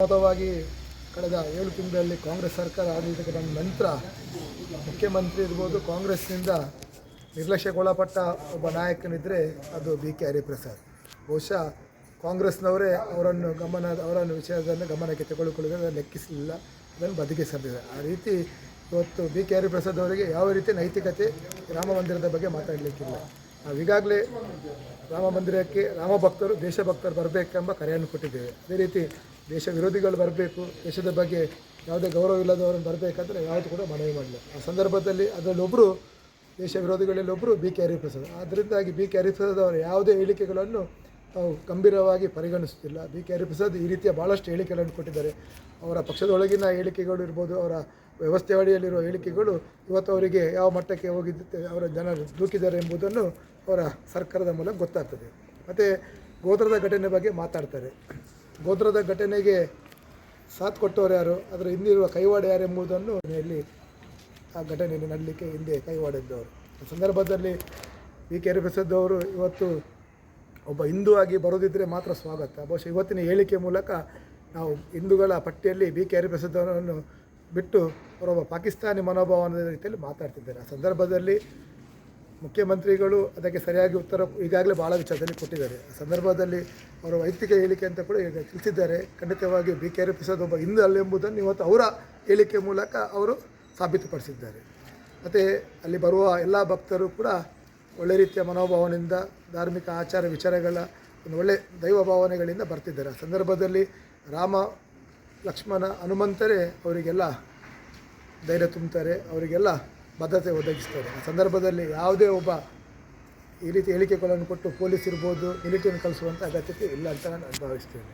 ವಾಸ್ತವವಾಗಿ ಕಳೆದ ಏಳು ತಿಂಗಳಲ್ಲಿ ಕಾಂಗ್ರೆಸ್ ಸರ್ಕಾರ ಆಡಳಿತಕ್ಕೆ ಬಂದ ನಂತರ ಮುಖ್ಯಮಂತ್ರಿ ಇರ್ಬೋದು, ಕಾಂಗ್ರೆಸ್ನಿಂದ ನಿರ್ಲಕ್ಷ್ಯಗೊಳಪಟ್ಟ ಒಬ್ಬ ನಾಯಕನಿದ್ದರೆ ಅದು ಬಿ ಕೆ ಹರಿಪ್ರಸಾದ್. ಬಹುಶಃ ಕಾಂಗ್ರೆಸ್ನವರೇ ಅವರನ್ನು ಗಮನ, ಅವರನ್ನು ವಿಷಯದಲ್ಲಿ ಗಮನಕ್ಕೆ ತೆಗೆದುಕೊಳ್ಳುವುದನ್ನು ಲೆಕ್ಕಿಸಲಿಲ್ಲ, ಅದನ್ನು ಬದುಕಿಸಲಿದೆ ಆ ರೀತಿ ಇವತ್ತು ಬಿ ಕೆ ಹರಿಪ್ರಸಾದ್ ಅವರಿಗೆ ಯಾವ ರೀತಿ ನೈತಿಕತೆ ರಾಮ ಮಂದಿರದ ಬಗ್ಗೆ ಮಾತಾಡಲಿಕ್ಕಿಲ್ಲ. ನಾವೀಗಾಗಲೇ ರಾಮ ಮಂದಿರಕ್ಕೆ ರಾಮ ಭಕ್ತರು ದೇಶಭಕ್ತರು ಬರಬೇಕೆಂಬ ಕರೆಯನ್ನು ಕೊಟ್ಟಿದ್ದೇವೆ. ಅದೇ ರೀತಿ ದೇಶ ವಿರೋಧಿಗಳು ಬರಬೇಕು, ದೇಶದ ಬಗ್ಗೆ ಯಾವುದೇ ಗೌರವ ಇಲ್ಲದವರನ್ನು ಬರಬೇಕಂದ್ರೆ ಯಾವುದು ಕೂಡ ಮನವಿ ಮಾಡಲಿಲ್ಲ. ಆ ಸಂದರ್ಭದಲ್ಲಿ ಅದರಲ್ಲೊಬ್ಬರು ದೇಶ ವಿರೋಧಿಗಳಲ್ಲಿ ಒಬ್ಬರು ಬಿ ಕೆ ಹರಿಪ್ರಸಾದ್. ಆದ್ದರಿಂದಾಗಿ ಬಿ ಕೆ ಹರಿಪ್ರಸಾದ್ ಅವರ ಯಾವುದೇ ಹೇಳಿಕೆಗಳನ್ನು ನಾವು ಗಂಭೀರವಾಗಿ ಪರಿಗಣಿಸುತ್ತಿಲ್ಲ. ಬಿ ಕೆ ಹರಿಪ್ರಸಾದ್ ಈ ರೀತಿಯ ಭಾಳಷ್ಟು ಹೇಳಿಕೆಗಳನ್ನು ಕೊಟ್ಟಿದ್ದಾರೆ. ಅವರ ಪಕ್ಷದೊಳಗಿನ ಹೇಳಿಕೆಗಳು ಇರ್ಬೋದು, ಅವರ ವ್ಯವಸ್ಥೆ ಅಡಿಯಲ್ಲಿರುವ ಹೇಳಿಕೆಗಳು ಇವತ್ತು ಅವರಿಗೆ ಯಾವ ಮಟ್ಟಕ್ಕೆ ಹೋಗಿದ್ದ, ಅವರ ಜನರು ದೂಕಿದ್ದಾರೆ ಎಂಬುದನ್ನು ಅವರ ಸರ್ಕಾರದ ಮೂಲಕ ಗೊತ್ತಾಗ್ತದೆ. ಮತ್ತು ಗೋತ್ರದ ಘಟನೆ ಬಗ್ಗೆ ಮಾತಾಡ್ತಾರೆ. ಗೋತ್ರದ ಘಟನೆಗೆ ಸಾಥ್ ಕೊಟ್ಟವರು ಯಾರು? ಅದರ ಹಿಂದಿರುವ ಕೈವಾಡ ಯಾರು ಎಂಬುದನ್ನು ಇಲ್ಲಿ ಆ ಘಟನೆಯಲ್ಲಿ ನಡಲಿಕ್ಕೆ ಹಿಂದೆ ಕೈವಾಡಿದ್ದವರು ಸಂದರ್ಭದಲ್ಲಿ ಬಿ ಕೆ. ಹರಿಪ್ರಸಾದ್ ಅವರು ಇವತ್ತು ಒಬ್ಬ ಹಿಂದೂ ಆಗಿ ಬರೋದಿದ್ದರೆ ಮಾತ್ರ ಸ್ವಾಗತ. ಬಹುಶಃ ಇವತ್ತಿನ ಹೇಳಿಕೆ ಮೂಲಕ ನಾವು ಹಿಂದೂಗಳ ಪಟ್ಟಿಯಲ್ಲಿ ಬಿ ಕೆ. ಹರಿಪ್ರಸಾದವರನ್ನು ಬಿಟ್ಟು ಅವರೊಬ್ಬ ಪಾಕಿಸ್ತಾನಿ ಮನೋಭಾವನದ ರೀತಿಯಲ್ಲಿ ಮಾತಾಡ್ತಿದ್ದಾರೆ. ಆ ಸಂದರ್ಭದಲ್ಲಿ ಮುಖ್ಯಮಂತ್ರಿಗಳು ಅದಕ್ಕೆ ಸರಿಯಾಗಿ ಉತ್ತರ ಈಗಾಗಲೇ ಭಾಳ ವಿಚಾರದಲ್ಲಿ ಕೊಟ್ಟಿದ್ದಾರೆ. ಸಂದರ್ಭದಲ್ಲಿ ಅವರ ವೈಯಕ್ತಿಕ ಹೇಳಿಕೆ ಅಂತ ಕೂಡ ಈಗ ತಿಳಿಸಿದ್ದಾರೆ. ಖಂಡಿತವಾಗಿ ಬಿ ಕೆ ಹರಿಪ್ರಸಾದ್ ಒಬ್ಬ ಹಿಂದೂ ಅಲ್ಲ ಎಂಬುದನ್ನು ಇವತ್ತು ಅವರ ಹೇಳಿಕೆ ಮೂಲಕ ಅವರು ಸಾಬೀತುಪಡಿಸಿದ್ದಾರೆ. ಮತ್ತು ಅಲ್ಲಿ ಬರುವ ಎಲ್ಲ ಭಕ್ತರು ಕೂಡ ಒಳ್ಳೆ ರೀತಿಯ ಮನೋಭಾವನೆಯಿಂದ ಧಾರ್ಮಿಕ ಆಚಾರ ವಿಚಾರಗಳ ಒಂದು ಒಳ್ಳೆ ದೈವ ಭಾವನೆಗಳಿಂದ ಬರ್ತಿದ್ದಾರೆ. ಆ ಸಂದರ್ಭದಲ್ಲಿ ರಾಮ, ಲಕ್ಷ್ಮಣ ಹನುಮಂತರೇ ಅವರಿಗೆಲ್ಲ ಧೈರ್ಯ ತುಂಬುತ್ತಾರೆ ಅವರಿಗೆಲ್ಲ ಭದ್ರತೆ ಒದಗಿಸ್ತಾರೆ ಆ ಸಂದರ್ಭದಲ್ಲಿ ಯಾವುದೇ ಒಬ್ಬ ಈ ರೀತಿ ಹೇಳಿಕೆಗಳನ್ನು ಕೊಟ್ಟು ಪೊಲೀಸ್ ಇರ್ಬೋದು, ಮಿಲಿಟರಿಯನ್ನು ಕಲಿಸುವಂಥ ಅಗತ್ಯತೆ ಇಲ್ಲ ಅಂತ ನಾನು ಭಾವಿಸ್ತೇನೆ